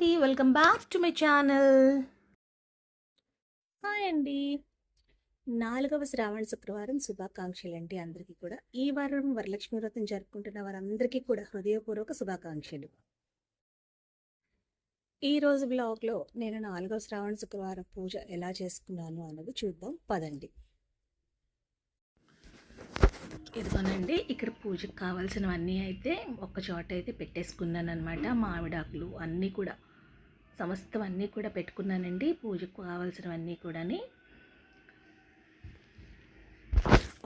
అండి. Welcome back to my channel. Hi అండి. నాలుగవ శ్రావణ శుక్రవారం శుభాకాంక్షలు అండి అందరికీ కూడా. ఈ వారం వరలక్ష్మి వ్రతం జరుపుకుంటున్న వారందరికీ కూడా హృదయపూర్వక శుభాకాంక్షలు. ఈ రోజు బ్లాగ్లో నేను నాలుగవ శ్రావణ శుక్రవారం పూజ ఎలా చేసుకున్నాను అన్నది చూద్దాం. పదండి. ఇదిగోనండి ఇక్కడ పూజకు కావాల్సినవన్నీ అయితే ఒక్క చోట అయితే పెట్టేసుకున్నాను అనమాట మామిడాకులు అన్నీ కూడా. సమస్తం అన్నీ కూడా పెట్టుకున్నానండి. పూజకు కావాల్సినవన్నీ కూడాని.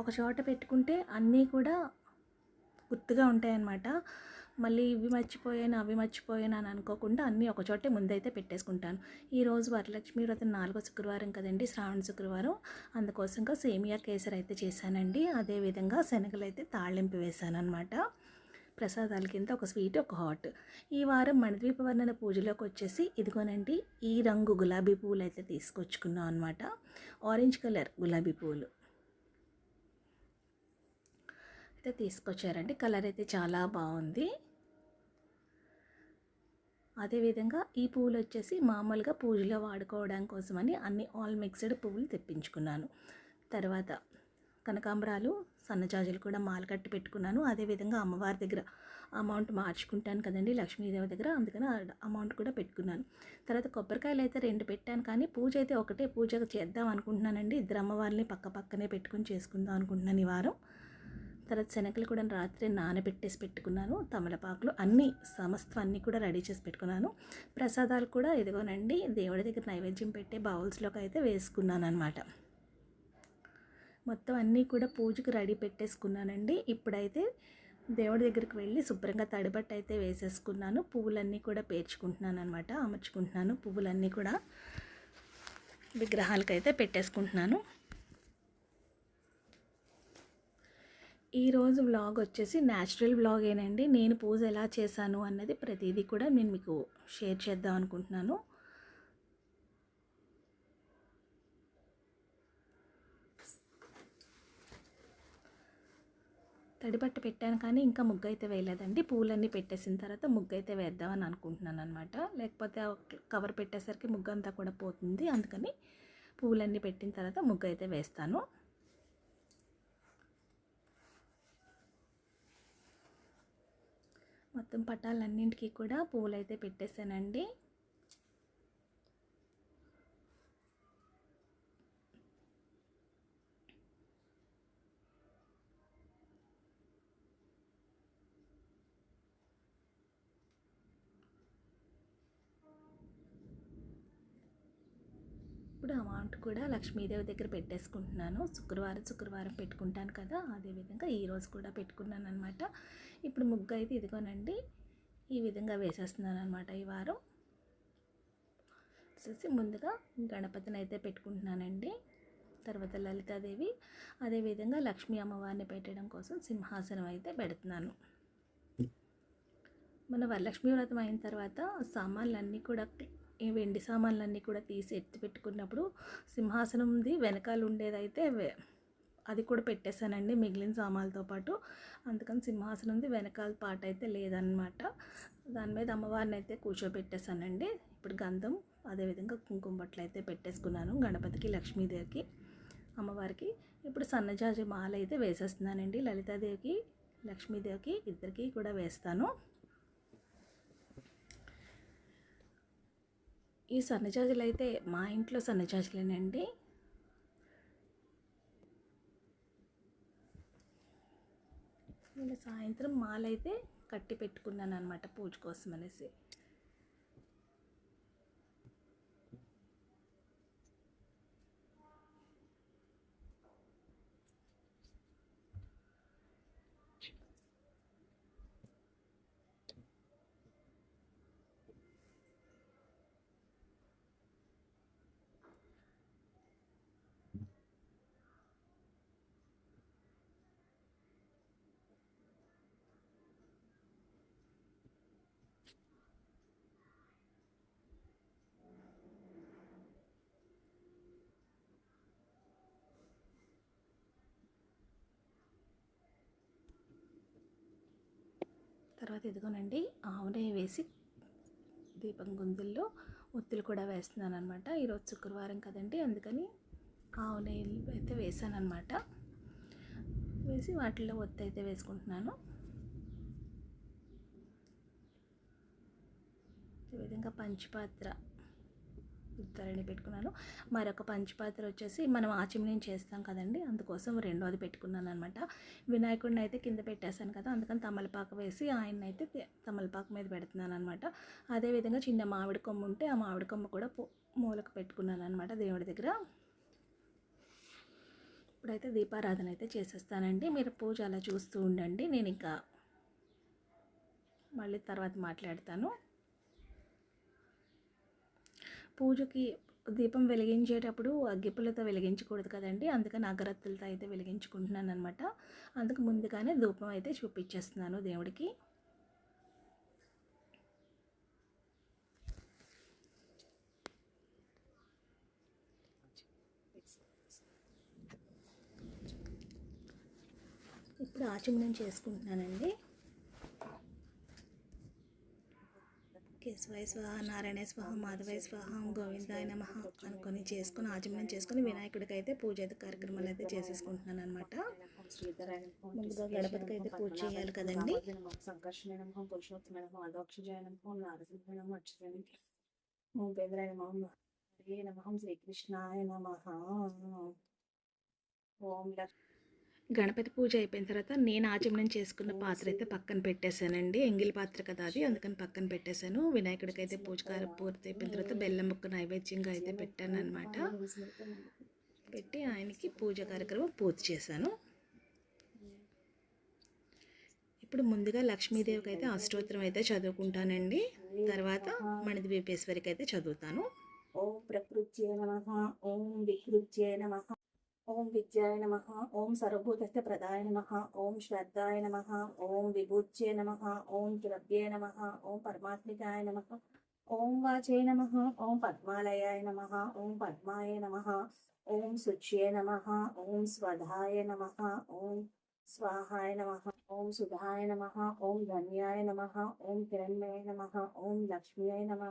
ఒక చోట పెట్టుకుంటే అన్నీ కూడా గుర్తుగా ఉంటాయన్నమాట. మళ్ళీ ఇవి మర్చిపోయాను అవి మర్చిపోయాను అని అనుకోకుండా అన్నీ ఒక చోటే ముందైతే పెట్టేసుకుంటాను. ఈరోజు వరలక్ష్మి వ్రతం నాలుగో శుక్రవారం కదండి శ్రావణ శుక్రవారం. అందుకోసంగా సేమియా కేసర్ అయితే చేశానండి. అదేవిధంగా శనగలు అయితే తాళింపు వేశాను అనమాట ప్రసాదాల కింద ఒక స్వీట్ ఒక హాట్. ఈ వారం మణిద్వీప వర్ణన పూజలోకి వచ్చేసి ఇదిగోనండి ఈ రంగు గులాబీ పువ్వులు అయితే తీసుకొచ్చుకున్నాం అనమాట ఆరెంజ్ కలర్ గులాబీ పువ్వులు. అయితే తీసుకొచ్చారండి కలర్ అయితే చాలా బాగుంది. అదేవిధంగా ఈ పువ్వులు వచ్చేసి మామూలుగా పూజలో వాడుకోవడం కోసమని అన్ని ఆల్ మిక్స్డ్ పువ్వులు తెప్పించుకున్నాను. తర్వాత కనకాంబరాలు సన్నజాజులు కూడా మాల కట్టి పెట్టుకున్నాను. అదేవిధంగా అమ్మవారి దగ్గర అమౌంట్ మార్చుకుంటాను కదండి లక్ష్మీదేవి దగ్గర. అందుకని అమౌంట్ కూడా పెట్టుకున్నాను. తర్వాత కొబ్బరికాయలు అయితే రెండు పెట్టాను కానీ పూజ అయితే ఒకటే. పూజ చేద్దాం అనుకుంటున్నానండి. ఇద్దరు అమ్మవారిని పక్క పక్కనే పెట్టుకుని చేసుకుందాం అనుకుంటున్నాను ఈ వారం. తర్వాత శనగలు కూడా రాత్రి నానబెట్టేసి పెట్టుకున్నాను. తమలపాకులు అన్నీ సమస్తం అన్నీ కూడా రెడీ చేసి పెట్టుకున్నాను. ప్రసాదాలు కూడా ఇదిగోనండి దేవుడి దగ్గర నైవేద్యం పెట్టే బౌల్స్లోకి అయితే వేసుకున్నాను అనమాట మొత్తం అన్నీ కూడా పూజకు రెడీ పెట్టేసుకున్నానండి. ఇప్పుడైతే దేవుడి దగ్గరికి వెళ్ళి శుభ్రంగా తడిబట్ట అయితే వేసేసుకున్నాను. పువ్వులన్నీ కూడా పేర్చుకుంటున్నాను అనమాట అమర్చుకుంటున్నాను. పువ్వులన్నీ కూడా విగ్రహాలకైతే పెట్టేసుకుంటున్నాను. ఈరోజు వ్లాగ్ వచ్చేసి న్యాచురల్ వ్లాగేనండి. నేను పూజ ఎలా చేశాను అన్నది ప్రతిదీ కూడా నేను మీకు షేర్ చేద్దాం అనుకుంటున్నాను. తడిబట్ట పెట్టాను కానీ ఇంకా ముగ్గు అయితే వేయలేదండి. పూలన్నీ పెట్టేసిన తర్వాత ముగ్గు అయితే వేద్దామని అనుకుంటున్నాను అనమాట లేకపోతే కవర్ పెట్టేసరికి ముగ్గు అంతా కూడా పోతుంది. అందుకని పూలన్నీ పెట్టిన తర్వాత ముగ్గు అయితే వేస్తాను. మొత్తం పటాలన్నింటికి కూడా పూలైతే పెట్టేశానండి ఇప్పుడు అమౌంట్ కూడా లక్ష్మీదేవి దగ్గర పెట్టేసుకుంటున్నాను. శుక్రవారం శుక్రవారం పెట్టుకుంటాను కదా అదేవిధంగా ఈరోజు కూడా పెట్టుకున్నాను అనమాట ఇప్పుడు ముగ్గు అయితే ఇదిగోనండి ఈ విధంగా వేసేస్తున్నాను అనమాట ఈ వారం. వచ్చేసి ముందుగా గణపతిని అయితే పెట్టుకుంటున్నానండి తర్వాత లలితాదేవి అదేవిధంగా లక్ష్మీ అమ్మవారిని పెట్టడం కోసం సింహాసనం అయితే పెడుతున్నాను. మన వరలక్ష్మీ వ్రతం అయిన తర్వాత సామాన్లన్నీ కూడా ఈ వెండి సామాన్లన్నీ కూడా తీసి ఎత్తి పెట్టుకున్నప్పుడు సింహాసనంది వెనకాల ఉండేదైతే అది కూడా పెట్టేశానండి మిగిలిన సామాన్లతో పాటు. అందుకని సింహాసనంది వెనకాల పాట అయితే లేదనమాట దాని మీద అమ్మవారిని అయితే కూర్చోబెట్టేశానండి. ఇప్పుడు గంధం అదేవిధంగా కుంకుమ బట్టలు అయితే పెట్టేసుకున్నాను గణపతికి లక్ష్మీదేవికి అమ్మవారికి. ఇప్పుడు సన్నజాజి మాల అయితే వేసేస్తున్నానండి. లలితాదేవికి లక్ష్మీదేవికి ఇద్దరికి కూడా వేస్తాను. ఈ సన్నజాజులు అయితే మా ఇంట్లో సన్నజాజులేనండి నేను సాయంత్రం మాలైతే కట్టి పెట్టుకున్నాను అనమాట పూజ కోసం అనేసి తర్వాత ఇదిగోనండి ఆవునే వేసి దీపం గుందుల్లో ఒత్తులు కూడా వేస్తున్నాను అనమాట ఈరోజు శుక్రవారం కదండి అందుకని ఆవు నెయ్యి అయితే వేసాను అనమాట వేసి వాటిల్లో ఒత్తి అయితే వేసుకుంటున్నాను. ఈ విధంగా పంచపాత్ర ధరణి పెట్టుకున్నాను. మరొక పంచపాత్ర వచ్చేసి మనం ఆచమనం చేస్తాం కదండి. అందుకోసం రెండోది పెట్టుకున్నాను అనమాట వినాయకుడిని అయితే కింద పెట్టేశాను కదా అందుకని తమలపాకు వేసి ఆయన అయితే తమలపాకు మీద పెడుతున్నాను అనమాట అదేవిధంగా చిన్న మామిడి కొమ్మ ఉంటే ఆ మామిడి కొమ్మ కూడా మూలకు పెట్టుకున్నాను అనమాట దేవుడి దగ్గర. ఇప్పుడైతే దీపారాధన అయితే చేసేస్తానండి. మీరు పూజ అలా చూస్తూ ఉండండి. నేను ఇంకా మళ్ళీ తర్వాత మాట్లాడతాను. పూజకి దీపం వెలిగించేటప్పుడు అగ్గిపుల్లతో వెలిగించకూడదు కదండి. అందుకని అగరత్తులతో అయితే వెలిగించుకుంటున్నాను అనమాట అందుకు ముందుగానే ధూపం అయితే చూపించేస్తున్నాను దేవుడికి. ఇప్పుడు ఆచమనం చేసుకుంటున్నానండి. కేశవాయ స్వాహ నారాయణ స్వాహ మాధవాయ స్వాహ గోవిందాయ నమ అనుకొని చేసుకొని ఆచమనం చేసుకుని వినాయకుడికి అయితే పూజ అయితే కార్యక్రమాలు అయితే చేసేసుకుంటున్నాను అనమాట ముందుగా గణపతికి అయితే పూజ చేయాలి కదండి. సంకర్షణ పురుషోత్తమ నమః అదోక్షజాయ నమః నారసింహ నమః హరే శ్రీకృష్ణాయ నమ ఓం లక్ష్మి గణపతి పూజ అయిపోయిన తర్వాత నేను ఆచమనం చేసుకున్న పాత్ర అయితే పక్కన పెట్టేశానండి. ఎంగిల్ పాత్ర కదా అది. అందుకని పక్కన పెట్టేశాను. వినాయకుడికి అయితే పూజ కార పూర్తి అయిపోయిన తర్వాత బెల్లం ముక్క నైవేద్యంగా అయితే పెట్టాను అనమాట పెట్టి ఆయనకి పూజ కార్యక్రమం పూర్తి చేశాను. ఇప్పుడు ముందుగా లక్ష్మీదేవికి అయితే అష్టోత్తరం అయితే చదువుకుంటానండి. తర్వాత మణిద్వీపేశ్వరికి అయితే చదువుతాను. ఓం ప్రకృత్యై నమః. ఓం వికృత్యై నమః. ఓం విద్యాయ నమ ఓం సర్వభూతస్థ ప్రదాయ నమ ఓం శ్రద్ధాయ నమ ఓం విభూత్యే నమ ఓం ద్రవ్యే నమ ఓం పరమాత్మికాయ నమ ఓం వాచే నమ ఓం పద్మాలయాయ నమ ఓం పద్మాయ నమ ఓం శుచ్యే నమ ఓం స్వధాయ నమ ఓం స్వాహాయ నమ ఓం సుధాయ నమ ఓం ధన్యాయ నమ ఓం కిరణ్మయ నమ ఓం లక్ష్మ్యై నమ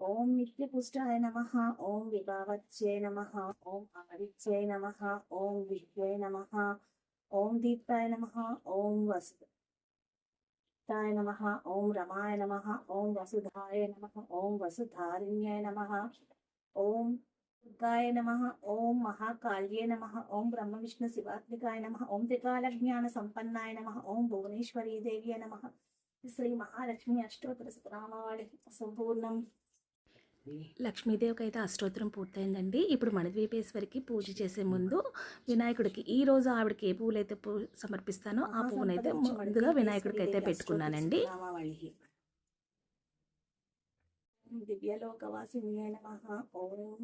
ఓం నిత్యపుష్టాయ నమ ఓం విభావచ్చే నమ ఓం ఆదిత్యే నమ ఓం విద్యే నమ ఓం దీప్తాయ నమ ఓం వసుతాయ నమ ఓం రమాయ నమ ఓం వసుధాయ నమ ఓం వసుధారిణ్యాయ నమ ఓం దుర్గాయ నమ ఓం మహాకాళ్యే నమ ఓం బ్రహ్మ విష్ణు శివాత్మికాయ నమ ఓం త్రికాల జ్ఞాన సంపన్నాయ నమ ఓం భువనేశ్వరీ దేవ్య నమ శ్రీ మహాలక్ష్మి అష్టోత్తర శతనామావళి సంపూర్ణం లక్ష్మీదేవికి అయితే అష్టోత్తరం పూర్తయిందండి. ఇప్పుడు మణిద్వీపేశ్వరికి పూజ చేసే ముందు వినాయకుడికి ఈ రోజు ఆవిడకి ఏ పువ్వులు అయితే పూ సమర్పిస్తానో ఆ పువ్వునైతే ముందుగా వినాయకుడికి అయితే పెట్టుకున్నానండి. ఓం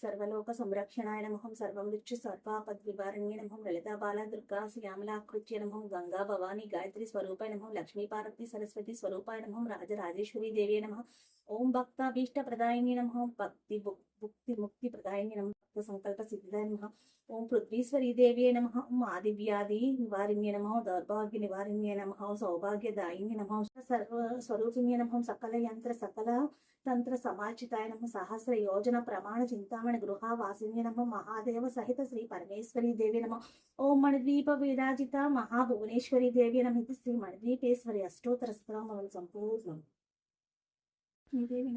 సర్వలోక సంరక్షణాయ నమహం సర్వం రుచి సర్వాపద్వివారణ్య నమహం లలితా బాల దుర్గా శ్యామలాకృత్య నమహం గంగా భవాని గాయత్రి స్వరూపాయ నమహం లక్ష్మీ పార్వతి సరస్వతి స్వరూపాయ నమహం రాజరాజేశ్వరి దేవి నమ ఓం భక్తాభీష్ట ప్రదాయిని నమహం భక్తి భుక్తి ముక్తి ప్రదాయిని నమ భక్త సంకల్ప సిద్ధిదాయ నమ ఓం పృథ్వీశ్వరీ దేవి నమ ఓం ఆదివ్యాధి నివారిణ్య నమ దౌర్భాగ్య నివారిణ్య నమః సౌభాగ్యదాయిని నమ సర్వ స్వరూపిణ్య నమహం సకల యంత్ర సకల తంత్ర సమాచితాయనము సహస్ర యోజన ప్రమాణ చింతామణి గృహ వాసిన్య మహాదేవ సహిత శ్రీ పరమేశ్వరీ దేవి నమ. ఓం మణిద్వీప విరాజిత మహాభువనేశ్వరి దేవి నమ శ్రీ మణిద్వీపేశ్వరి అష్టోత్తర స్తోత్రములు సంపూర్ణం. ఈ దేవి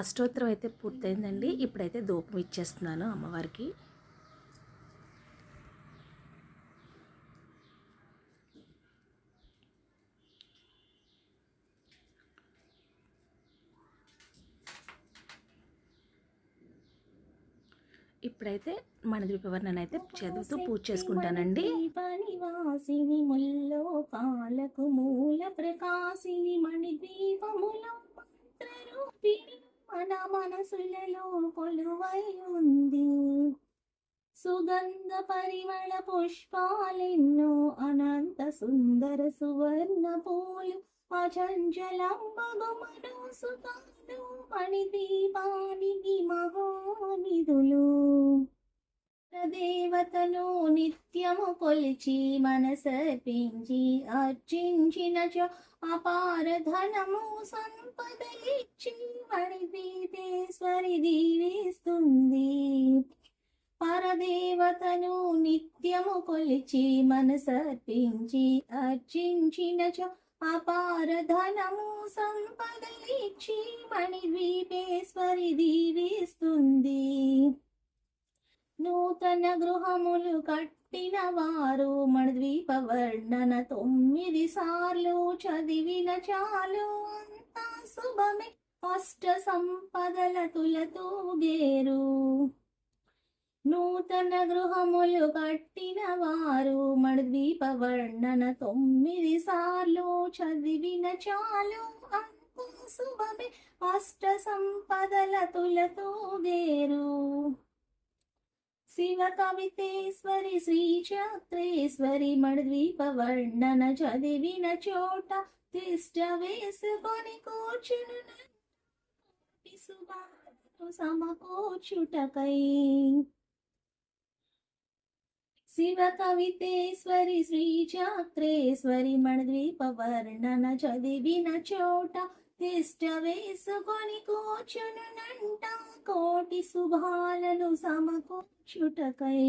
అష్టోత్తరం అయితే పూర్తయిందండి. ఇప్పుడైతే ధూపం ఇచ్చేస్తున్నాను అమ్మవారికి. ఇప్పుడైతే మణిద్వీపవర్ణన అయితే చదువుతూ పూజ చేసుకుంటానండి. నివాసిని ముల్లో పాలకు మూల ప్రకాశిని మణిదీపములో మన మనసులలో కొలు సుగంధ పరిమళ పుష్పాలెన్నో అనంత సుందర సువర్ణ పూలు అచంచలం మగమను మహానిధులు. దేవతను నిత్యము కొలిచి మనసర్పించి అర్చించినచో అపార ధనము సంపదలిచ్చి మణిపీతేశ్వరి దీవిస్తుంది. పరదేవతను నిత్యము కొలిచి మనసర్పించి అర్చించినచో అపార ధనము సంపదలిచ్చి మణిద్వీపేశ్వరి దీవిస్తుంది. నూతన గృహములు కట్టిన వారు మణద్వీప వర్ణన తొమ్మిది సార్లు చదివిన చాలు. అంతా శుభమే. అష్ట సంపదల తులతూగేరు నూతన గృహములు కట్టిన వారు మణద్వీప వర్ణన తొమ్మిది సార్లు చదివిన చాలు. అంతా శుభమే అష్ట సంపదల తులతో వేరు శివ కవితేశ్వరి శ్రీ చక్రేశ్వరి మణద్వీప వర్ణన చదివిన చోట తిష్ట వేసుకొని కూర్చును సమకూర్చుటకై. శివ కవితేశ్వరి శ్రీ మణద్వీప వర్ణన చదివిన చోట తిష్ట వేసుకొని కూర్చునునంట కోటి శుభాలను సమకూర్చుటకై.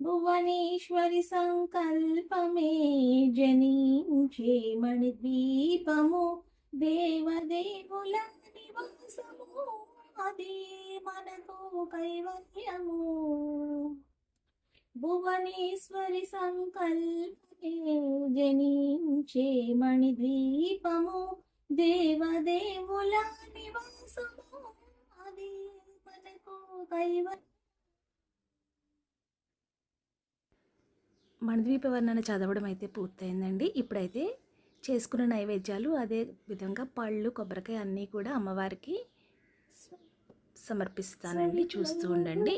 భువనేశ్వరి సంకల్పమే జనించే మణిద్వీపము దేవదేవుల నివాసము అదే మనకు కైవల్యము. భువనేశ్వరి సంకల్పమే జనించే మణిద్వీపము దేవదేవుల నివాసము. అది మనకు కైవల్యం మణద్వీప వర్ణన చదవడం అయితే పూర్తయిందండి. ఇప్పుడైతే చేసుకున్న నైవేద్యాలు అదే విధంగా పళ్ళు కొబ్బరికాయ అన్నీ కూడా అమ్మవారికి సమర్పిస్తానండి. చూస్తూ ఉండండి.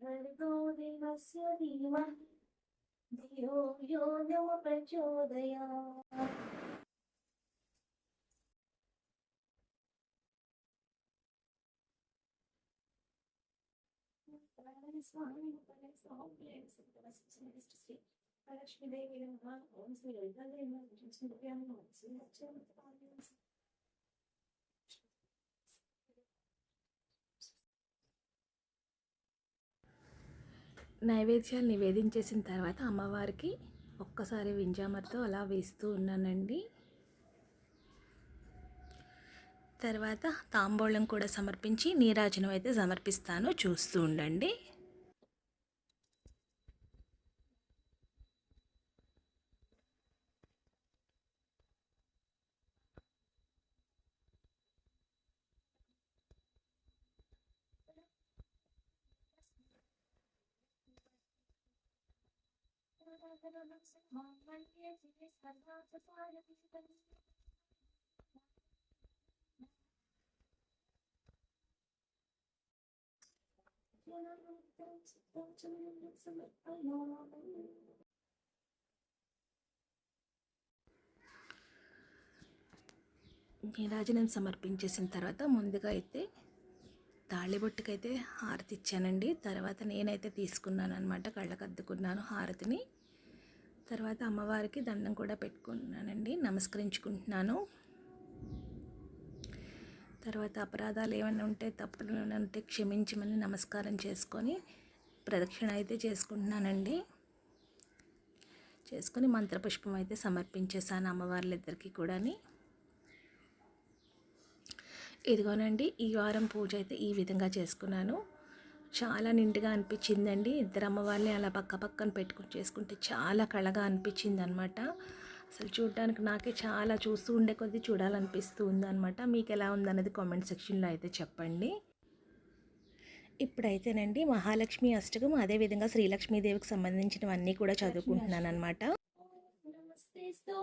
భర్గో దేవస్య ధీమహి ధియో యో నో ప్రచోదయాత్. స్వామి లక్ష్మీదేవి ఓం శ్రీ నైవేద్యాలు నివేదించేసిన తర్వాత అమ్మవారికి ఒక్కసారి వింజామర్తో అలా వేస్తూ ఉన్నానండి. తర్వాత తాంబూలం కూడా సమర్పించి నీరాజనం అయితే సమర్పిస్తాను. చూస్తూ ఉండండి. నీరాజనం సమర్పించేసిన తర్వాత ముందుగా అయితే తాళిబొట్టుకైతే హారతి ఇచ్చానండి. తర్వాత నేనైతే తీసుకున్నాను అనమాట కళ్ళకద్దుకున్నాను హారతిని. తర్వాత అమ్మవారికి దండం కూడా పెట్టుకున్నానండి నమస్కరించుకుంటున్నాను. తర్వాత అపరాధాలు ఏమైనా ఉంటే తప్పులు ఏమైనా ఉంటే క్షమించమని నమస్కారం చేసుకొని ప్రదక్షిణ అయితే చేసుకుంటున్నానండి. చేసుకొని మంత్రపుష్పం అయితే సమర్పించేసాను అమ్మవార్లిద్దరికీ కూడాని. ఇదిగోనండి ఈ వారం పూజ అయితే ఈ విధంగా చేసుకున్నాను. చాలా నిండుగా అనిపించిందండి. ఇద్దరు అమ్మవారిని అలా పక్క పక్కన పెట్టుకుని చేసుకుంటే చాలా కళగా అనిపించింది అనమాట అసలు చూడడానికి నాకే చాలా చూస్తూ ఉండే కొద్దీ చూడాలనిపిస్తూ ఉందన్నమాట మీకు ఎలా ఉందన్నది కామెంట్ సెక్షన్లో అయితే చెప్పండి. ఇప్పుడైతేనండి మహాలక్ష్మి అష్టకం అదేవిధంగా శ్రీలక్ష్మీదేవికి సంబంధించినవన్నీ కూడా చదువుకుంటున్నాను అనమాట నమస్తేస్తు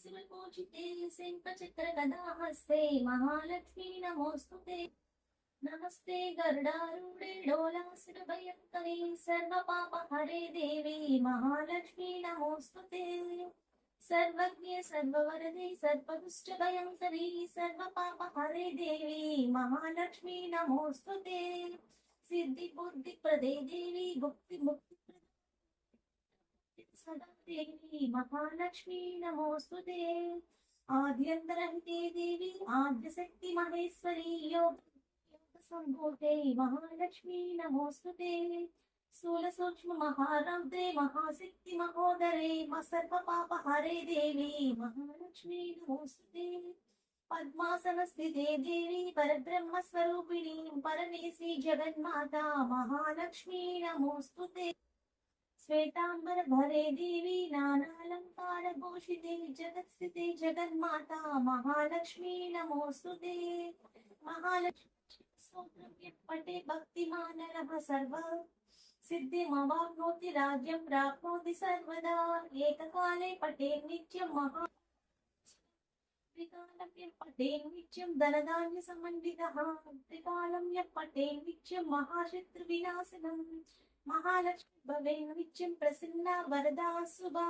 శివపూజితే మహాలక్ష్మీ నమోస్తుతే. నమస్తే గరుడారూఢే డోలాసుర భయంకరే సర్వ పాప హరే దేవి మహాలక్ష్మి నమోస్తుతే. సర్వజ్ఞ సర్వవరదే సర్వదుష్ట భయంకరీ సర్వ పాప హరే దేవి మహాలక్ష్మి నమోస్తుతే. సిద్ధి బుద్ధి ప్రదే దేవి భక్తి ముక్తి సదా దేవి మహాలక్ష్మి నమోస్తుతే. ఆద్యంతరహితే దేవి ఆద్యశక్తి మహేశ్వరి యోగ सम्भूते महालक्ष्मी नमोऽस्तुते स्थूल सूक्ष्म महारौद्रे महाशक्ति महोदरे म सर्वपापहरे देवी महालक्ष्मी नमोऽस्तुते पद्मासनस्थिते देवी परब्रह्मस्वरूपिणी परमेशी जगन्माता महालक्ष्मी नमोऽस्तुते श्वेताम्बरभरे देवी नानालङ्कारभूषिते जगत्स्थिते जगन्माता महालक्ष्मी नमोऽस्तुते महालक्ष्मी स्तोत्रं यः पठे भक्तिमानरः सर्व सिद्धिमवाप्नोति राज्यं प्राप्नोति सर्वदा एककाले पठे नित्यं महा त्रिकालं यः पठे नित्यं धनधान्यसमन्वितः त्रिकालं यः पठे नित्यं महाशत्रुविनाशनं महालक्ष्मी भवेन् नित्यं प्रसन्ना वरदा शुभा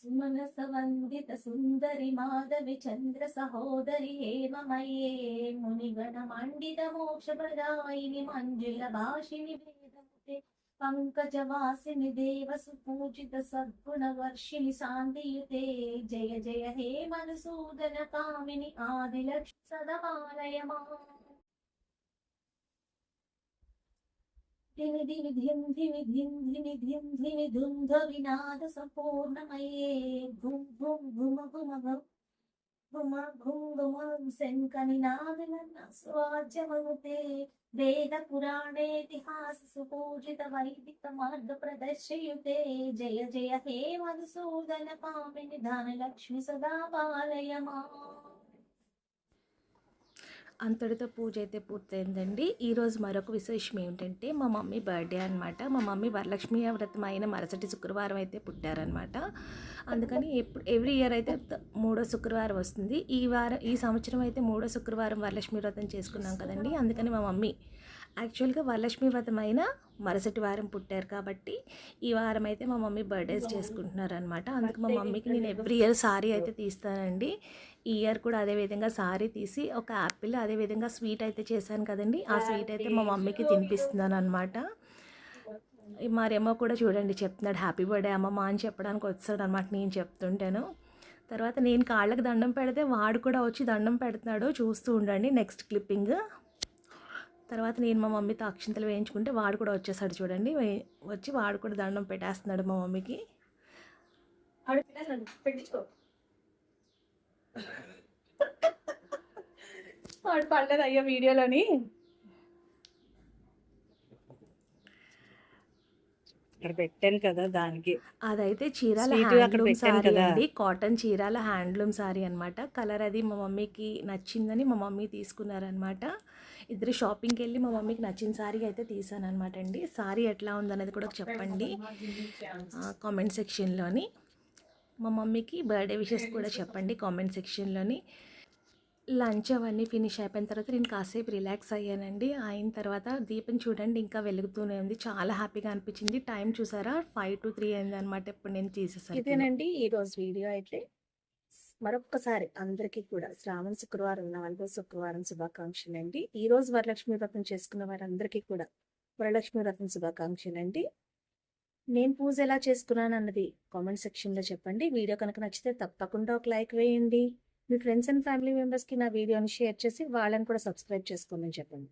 सुमनसवन्दित सुन्दरि माधवि चन्द्र सहोदरि हेममये मुनिगणमण्डित मोक्षप्रदायिनि मञ्जुल भाषिणि वेदमुते पङ्कजवासिनि देव सुपूजित सद्गुणवर्षिणि शान्तियुते जय जय हे मधुसूदन कामिनि आदिलक्ष्मि వినాద వేద వైదిక మార్గ ప్రదర్శయుతే జయ జయ హే మధుసూదన పామి నిధాన లక్ష్మి సదా పాలయమా అంతటితో పూజ అయితే పూర్తయిందండి. ఈరోజు మరొక విశేషం ఏమిటంటే మా మమ్మీ బర్త్డే అనమాట మా మమ్మీ వరలక్ష్మి వ్రతం అయిన మరుసటి శుక్రవారం అయితే పుట్టారనమాట అందుకని ఎప్పుడు ఎవ్రీ ఇయర్ అయితే మూడో శుక్రవారం వస్తుంది. ఈ వారం ఈ సంవత్సరం అయితే మూడో శుక్రవారం వరలక్ష్మి వ్రతం చేసుకున్నాం కదండి. అందుకని మా మమ్మీ యాక్చువల్గా వరలక్ష్మి వ్రతం అయిన మరుసటి వారం పుట్టారు కాబట్టి ఈ వారం అయితే మా మమ్మీ బర్త్డేస్ చేసుకుంటున్నారు అనమాట అందుకు మా మమ్మీకి నేను ఎవ్రీ ఇయర్ సారీ అయితే తీస్తానండి. ఇయర్ కూడా అదే విధంగా సారీ తీసి ఒక యాపిల్ అదే విధంగా స్వీట్ అయితే చేశాను కదండి. ఆ స్వీట్ అయితే మా మమ్మీకి తినిపిస్తున్నాను అనమాట మరేమో కూడా చూడండి చెప్తున్నాడు హ్యాపీ బర్త్డే అమ్మమ్మ అని చెప్పడానికి వచ్చాడు అనమాట నేను చెప్తుంటాను. తర్వాత నేను కాళ్ళకి దండం పెడితే వాడు కూడా వచ్చి దండం పెడుతున్నాడు చూస్తూ ఉండండి నెక్స్ట్ క్లిప్పింగ్. తర్వాత నేను మా మమ్మీతో అక్షింతలు వేయించుకుంటే వాడు కూడా వచ్చేసాడు చూడండి వచ్చి వాడు కూడా దండం పెట్టేస్తున్నాడు మా మమ్మీకి. పెట్టించుకో. వాడు పడలేదు అయ్యో వీడియోలోని. అక్కడ పెట్టాను కదా దానికి. అదైతే చీరాల హ్యాండ్లూమ్ సారీ. అండి. కాటన్ చీరాల హ్యాండ్లూమ్ సారీ అనమాట కలర్ అది మా మమ్మీకి నచ్చిందని మా మమ్మీ తీసుకున్నారనమాట ఇద్దరు షాపింగ్కి వెళ్ళి మా మమ్మీకి నచ్చిన సారీ అయితే తీసాను అనమాట అండి. సారీ ఎట్లా ఉందనేది కూడా చెప్పండి. కామెంట్ సెక్షన్లోని మా మమ్మీకి బర్త్డే విషెస్ కూడా చెప్పండి కామెంట్ సెక్షన్లోని. లంచ్ అవన్నీ ఫినిష్ అయిపోయిన తర్వాత నేను కాసేపు రిలాక్స్ అయ్యానండి. అయిన తర్వాత దీపం చూడండి ఇంకా వెలుగుతూనే ఉంది. చాలా హ్యాపీగా అనిపించింది. టైం చూసారా? ఫైవ్ టు త్రీ అయింది అనమాట ఇప్పుడు నేను తీసేసాను ఇదేనండి ఈ రోజు వీడియో అయితే. మరొక్కసారి అందరికీ కూడా శ్రావణ శుక్రవారం నాలుగో శుక్రవారం శుభాకాంక్షలు అండి. ఈ రోజు వరలక్ష్మి వ్రతం చేసుకున్న వారందరికీ కూడా వరలక్ష్మి వ్రతం శుభాకాంక్షలు అండి. నేను పూజ ఎలా చేసుకున్నాను అన్నది కామెంట్ సెక్షన్లో చెప్పండి. వీడియో కనుక నచ్చితే తప్పకుండా ఒక లైక్ వేయండి. మీ ఫ్రెండ్స్ అండ్ ఫ్యామిలీ మెంబర్స్కి నా వీడియోని షేర్ చేసి వాళ్ళని కూడా సబ్స్క్రైబ్ చేసుకోమని చెప్పండి.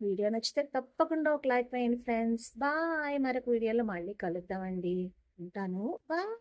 వీడియో నచ్చితే తప్పకుండా ఒక లైక్ వేయండి ఫ్రెండ్స్ బాయ్ మరొక వీడియోలో మళ్ళీ కలుద్దామండి. ఉంటాను. బాయ్